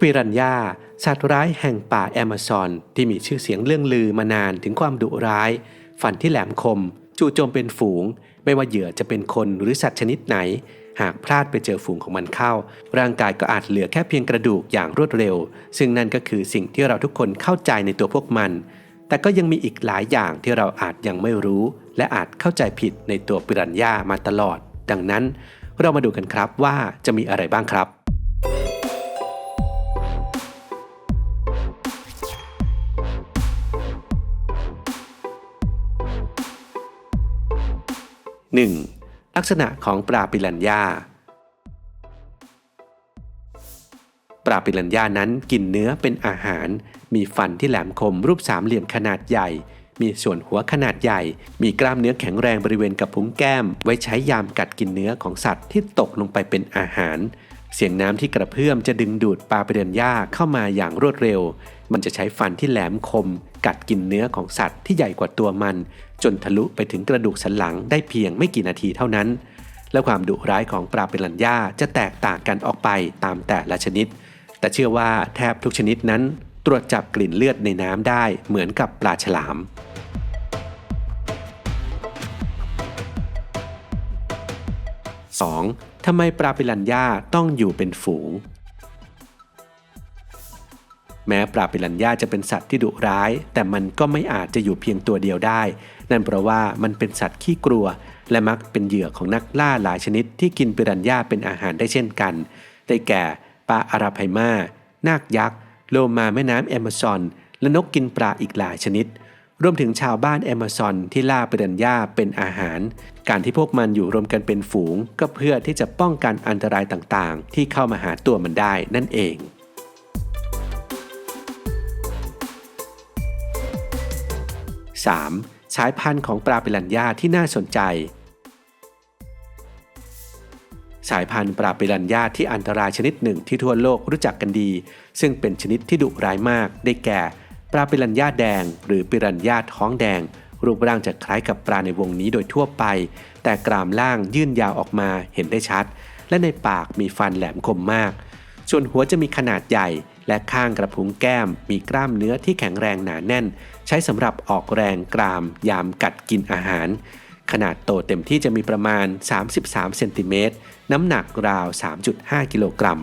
ปิรันยาสัตว์ร้ายแห่งป่าแอมะซอน ที่มีชื่อเสียงเรื่องลือมานานถึงความดุร้ายฟันที่แหลมคม จู่โจมเป็นฝูง ไม่ว่าเหยื่อจะเป็นคนหรือสัตว์ชนิดไหน หากพลาดไปเจอฝูงของมันเข้า ร่างกายก็อาจเหลือแค่เพียงกระดูกอย่างรวดเร็ว ซึ่งนั่นก็คือสิ่งที่เราทุกคนเข้าใจในตัวพวกมัน แต่ก็ยังมีอีกหลายอย่างที่เราอาจยังไม่รู้ และอาจเข้าใจผิดในตัวปิรันย่ามาตลอด ดังนั้น เรามาดูกันครับว่าจะมีอะไรบ้างครับ 1. ลักษณะของปลาปิรันย่าปลาปิรันย่านั้นกินเนื้อเป็นอาหาร มีฟันที่แหลมคมรูปสามเหลี่ยมขนาดใหญ่ มีส่วนหัวขนาดใหญ่ มีกล้ามเนื้อแข็งแรงบริเวณกับพุ้งแก้ม ไว้ใช้ยามกัดกินเนื้อของสัตว์ที่ตกลงไปเป็นอาหาร เสียงน้ำที่กระเพื่อมจะดึงดูดปลาปิรันย่าเข้ามาอย่างรวดเร็ว มันจะใช้ฟันที่แหลมคม กัดกินเนื้อของสัตว์ที่ใหญ่กว่าตัวมัน จนทะลุไปถึงกระดูกสันหลังได้เพียงไม่กี่นาทีเท่านั้น และความดุร้ายของปลาเปิรันย่าจะแตกต่างกันออกไปตามแต่ละชนิด แต่เชื่อว่าแทบทุกชนิดนั้น ตรวจจับกลิ่นเลือดในน้ำได้เหมือนกับปลาฉลาม 2. ทำไมปลาปิรันย่าต้องอยู่เป็นฝูง แม้ปลาปิรันย่าจะเป็นสัตว์ที่ดุร้าย แต่มันก็ไม่อาจจะอยู่เพียงตัวเดียวได้ นั่นเพราะว่ามันเป็นสัตว์ขี้กลัว และมักเป็นเหยื่อของนักล่าหลายชนิดที่กินปิรันย่าเป็นอาหารได้เช่นกัน ได้แก่ปลาอาราไพมานาคยักษ์ โลมาแม่น้ำแอมะซอน และนกกินปลาอีกหลายชนิด รวมถึงชาวบ้านแอมะซอนที่ล่าปิรันย่าเป็นอาหาร การที่พวกมันอยู่รวมกันเป็นฝูง ก็เพื่อที่จะป้องกันอันตรายต่างๆ ที่เข้ามาหาตัวมันได้นั่นเอง 3. สายพันธุ์ของปลาปิรันย่าที่น่าสนใจ สายพันธุ์ปลาปิรันย่าที่อันตรายชนิดหนึ่งที่ทั่วโลกรู้จักกันดี ซึ่งเป็นชนิดที่ดุร้ายมากได้แก่ ปลาปิรันย่าแดง หรือปิรันย่าท้องแดง รูปร่างจะคล้ายกับปลาในวงนี้โดยทั่วไป แต่กรามล่างยื่นยาวออกมาเห็นได้ชัด และในปากมีฟันแหลมคมมาก ส่วนหัวจะมีขนาดใหญ่ และข้างกระพุ้งแก้ม มีกล้ามเนื้อที่แข็งแรงหนาแน่น ใช้สำหรับออกแรงกราม ยามกัดกินอาหาร ขนาดโตเต็มที่จะมีประมาณ 33เซนติเมตรน้ำหนักราว 3.5 กิโลกรัม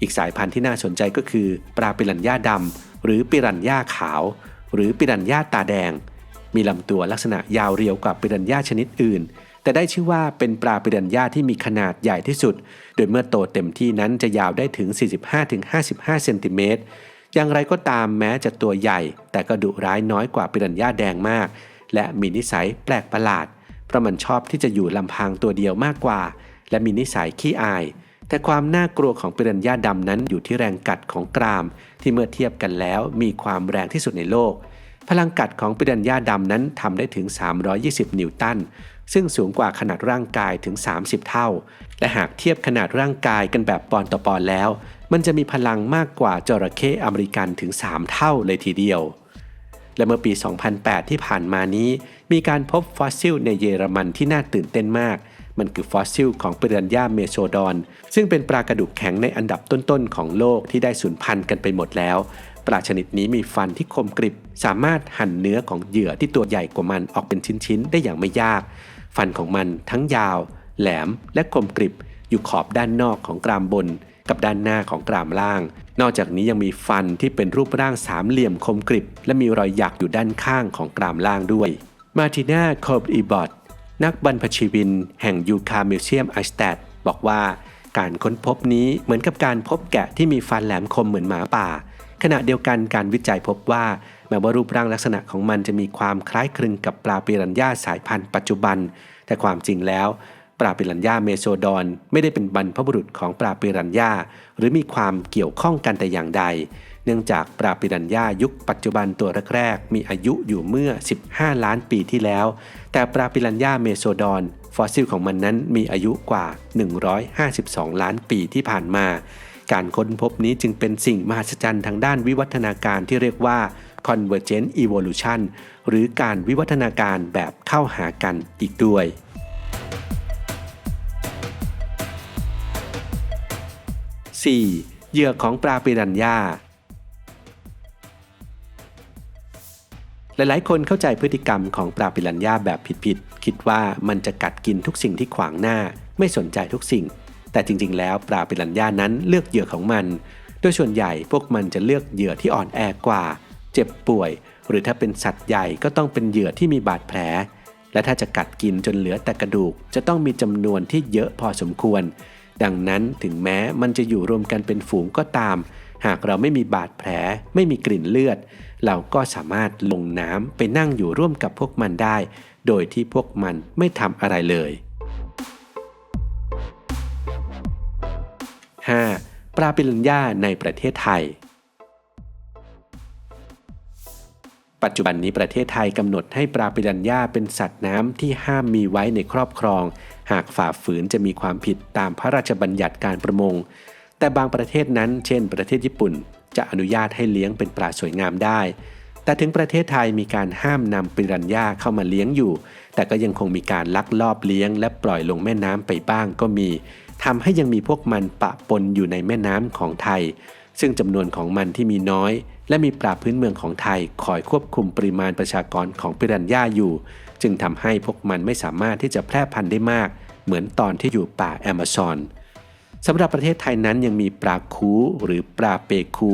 อีกสายพันธุ์ที่น่าสนใจก็คือ ปลาปิรันย่าดำ หรือปิรันย่าขาว หรือปิรันย่าตาแดง มีลำตัวลักษณะยาวเรียวกว่าปิรันย่าชนิดอื่น แต่ได้ชื่อว่าเป็นปลาปิรันย่าที่มีขนาดใหญ่ที่สุด โดยเมื่อโตเต็มที่นั้นจะยาวได้ถึง 45-55 เซนติเมตรอย่างไรก็ตามแม้จะตัวใหญ่ แต่ก็ดุร้ายน้อยกว่าปิรันย่าแดงมาก และมีนิสัยแปลกประหลาด เพราะมันชอบที่จะอยู่ลำพังตัวเดียวมากกว่า และมีนิสัยขี้อาย แต่ความน่ากลัวของปิรันย่าดำนั้นอยู่ที่แรงกัดของกราม ที่เมื่อเทียบกันแล้วมีความแรงที่สุดในโลก พลังกัดของปิรันย่าดำนั้นทำได้ถึง 320 นิวตัน ซึ่งสูงกว่าขนาดร่างกายถึง 30 เท่า และหากเทียบขนาดร่างกายกันแบบปอนต่อปอนแล้ว มันจะมีพลังมากกว่าจระเข้อเมริกันถึง 3 เท่าเลยทีเดียวและเมื่อปี 2008 ที่ผ่านมานี้ มีการพบฟอสซิลในเยอรมันที่น่าตื่นเต้นมาก มันคือฟอสซิลของปิรันย่าเมโซดอน ซึ่งเป็นปลากระดูกแข็งในอันดับต้นๆ ของโลกที่ได้สูญพันธุ์กันไปหมดแล้ว ปลาชนิดนี้มีฟันที่คมกริบ สามารถหั่นเนื้อของเหยื่อที่ตัวใหญ่กว่ามันออกเป็นชิ้นๆ ได้อย่างไม่ยาก ฟันของมันทั้งยาว แหลม และคมกริบ อยู่ขอบด้านนอกของกรามบน กับด้านหน้าของกรามล่าง นอกจากนี้ยังมีฟันที่เป็นรูปร่างสามเหลี่ยมคมกริบ และมีรอยหยักอยู่ด้านข้างของกรามล่างด้วยมาติน่าโคบอีบอต นักบรรพชีวินแห่งยูคามิวเซียมไอสแตดบอกว่าการค้นพบนี้เหมือนกับการพบแกะที่มีฟันแหลมคมเหมือนหมาป่า ขณะเดียวกันการวิจัยพบว่าแม้ว่ารูปร่างลักษณะของมันจะมีความคล้ายคลึงกับปลาปิรันย่าสายพันธุ์ปัจจุบัน แต่ความจริงแล้ว ปลาปิรันย่าเมโซดอน ไม่ได้เป็นบรรพบุรุษของปลาปิรันย่าหรือมีความเกี่ยวข้องกันแต่อย่างใด เนื่องจากปลาปิรันย่ายุคปัจจุบันตัวแรกๆมีอายุอยู่เมื่อ 15 ล้านปีที่แล้ว แต่ปลาปิรันย่าเมโซดอน ฟอสซิลของมันนั้นมีอายุกว่า 152 ล้านปีที่ผ่านมา การค้นพบนี้จึงเป็นสิ่งมหัศจรรย์ทางด้านวิวัฒนาการที่เรียกว่า convergent evolution หรือการวิวัฒนาการแบบเข้าหากันอีกด้วย 4. เหยื่อของปลาปิรันย่า หลายๆ คนเข้าใจพฤติกรรมของปลาปิรันย่าแบบผิดๆ คิดว่ามันจะกัดกินทุกสิ่งที่ขวางหน้า ไม่สนใจทุกสิ่ง แต่จริงๆ แล้วปลาปิรันย่านั้นเลือกเหยื่อของมัน โดยส่วนใหญ่พวกมันจะเลือกเหยื่อที่อ่อนแอกว่า เจ็บป่วย หรือถ้าเป็นสัตว์ใหญ่ก็ต้องเป็นเหยื่อที่มีบาดแผล และถ้าจะกัดกินจนเหลือแต่กระดูก จะต้องมีจำนวนที่เยอะพอสมควร ดังนั้นถึงแม้มันจะอยู่รวมกันเป็นฝูงก็ตาม หากเราไม่มีบาดแผล ไม่มีกลิ่นเลือด เราก็สามารถลงน้ำไปนั่งอยู่ร่วมกับพวกมันได้ โดยที่พวกมันไม่ทำอะไรเลย 5. ปลาปิรันย่าในประเทศไทย ปัจจุบันนี้ประเทศไทยกำหนดให้ปลาปิรันย่าเป็นสัตว์น้ำที่ห้ามมีไว้ในครอบครอง หากฝ่าฝืนจะมีความผิดตามพระราชบัญญัติการประมง แต่บางประเทศนั้นเช่น ประเทศญี่ปุ่น จะอนุญาตให้เลี้ยงเป็นปลาสวยงามได้ แต่ถึงประเทศไทยมีการห้ามนำปิรันย่าเข้ามาเลี้ยงอยู่ แต่ก็ยังคงมีการลักลอบเลี้ยง และปล่อยลงแม่น้ำไปบ้างก็มีทำให้ยังมีพวกมันปะปนอยู่ในแม่น้ำของไทย ซึ่งจำนวนของมันที่มีน้อย และมีปลาพื้นเมืองของไทยคอยควบคุมปริมาณประชากรของปิรันย่าอยู่ จึงทำให้พวกมันไม่สามารถที่จะแพร่พันธุ์ได้มาก เหมือนตอนที่อยู่ป่าแอมะซอน สำหรับประเทศไทยนั้นยังมีปลาคูหรือปลาเปคู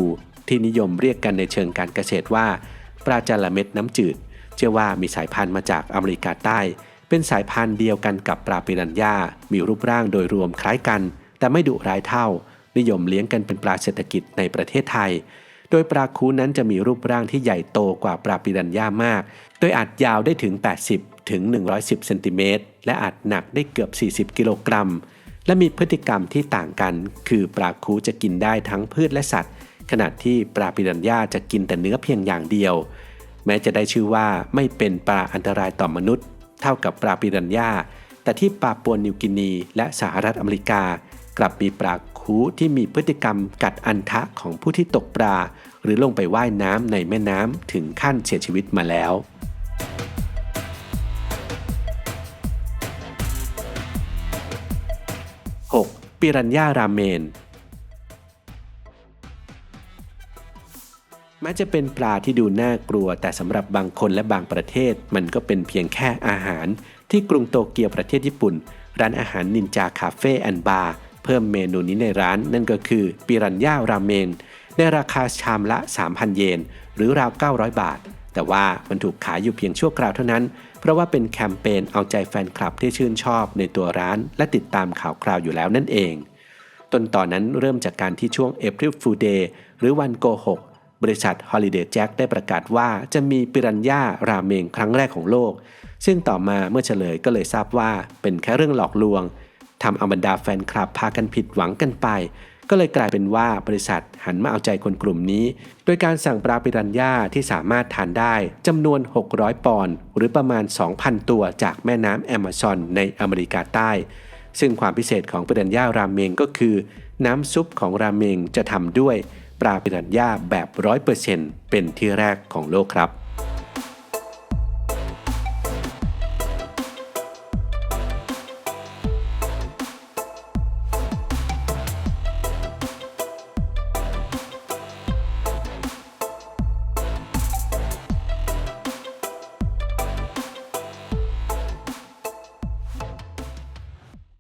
ที่นิยมเรียกกันในเชิงการเกษตรว่าปลาจาระเม็ดน้ำจืด เชื่อว่ามีสายพันธุ์มาจากอเมริกาใต้ เป็นสายพันธุ์เดียวกันกับปลาปิรันย่ามีรูปร่างโดยรวมคล้ายกัน แต่ไม่ดุร้ายเท่า นิยมเลี้ยงกันเป็นปลาเศรษฐกิจในประเทศไทย โดยปลาคูนั้นจะมีรูปร่างที่ใหญ่โตกว่าปลาปิรันย่ามาก โดยอาจยาวได้ถึง 80 ถึง 110 เซนติเมตร และอาจหนักได้เกือบ 40 กิโลกรัม และมีพฤติกรรมที่ต่างกัน คือปลาคูจะกินได้ทั้งพืชและสัตว์ ขณะที่ปลาปิรันย่าจะกินแต่เนื้อเพียงอย่างเดียว แม้จะได้ชื่อว่าไม่เป็นปลาอันตรายต่อมนุษย์ เท่ากับปลาปิรันย่า แต่ที่ปาปัวนิวกินี และสหรัฐอเมริกา กลับมีปลาคูที่มีพฤติกรรมกัดอันทะของผู้ที่ตกปลา หรือลงไปว่ายน้ำในแม่น้ำถึงขั้นเสียชีวิตมาแล้ว ปิรันย่าราเมนแม้จะเป็นปลาที่ดูน่ากลัว แต่สำหรับบางคนและบางประเทศ มันก็เป็นเพียงแค่อาหาร ที่กรุงโตเกียวประเทศญี่ปุ่น ร้านอาหารนินจาคาเฟ่แอนบาร์เพิ่มเมนูนี้ในร้านนั่นก็คือปิรันย่าราเมนในราคาชามละ 3,000 เยน หรือราว 900 บาท แต่ว่ามันถูกขายอยู่เพียงชั่วคราวเท่านั้น เพราะว่าเป็นแคมเปญเอาใจแฟนคลับที่ชื่นชอบในตัวร้าน และติดตามข่าวคราวอยู่แล้วนั่นเอง ต้นต่อนนั้นเริ่มจากการที่ช่วง April Fool Day หรือวันโกหกบริษัท Holiday Jack ได้ประกาศว่าจะมีปิรันย่าราเมงครั้งแรกของโลก ซึ่งต่อมาเมื่อเฉลยก็เลยทราบว่าเป็นแค่เรื่องหลอกลวงทำเอาบรรดาแฟนคลับพากันผิดหวังกันไป ก็เลยกลายเป็นว่าบริษัทหันมาเอาใจคนกลุ่มนี้ โดยการสั่งปลาปิรันย่าที่สามารถทานได้จำนวน 600 ปอนด์หรือประมาณ 2,000 ตัวจากแม่น้ำแอมะซอนในอเมริกาใต้ ซึ่งความพิเศษของปิรันย่าราเมงก็คือ น้ำซุปของราเมงจะทำด้วยปลาปิรันย่าแบบ 100%เป็นที่แรกของโลกครับ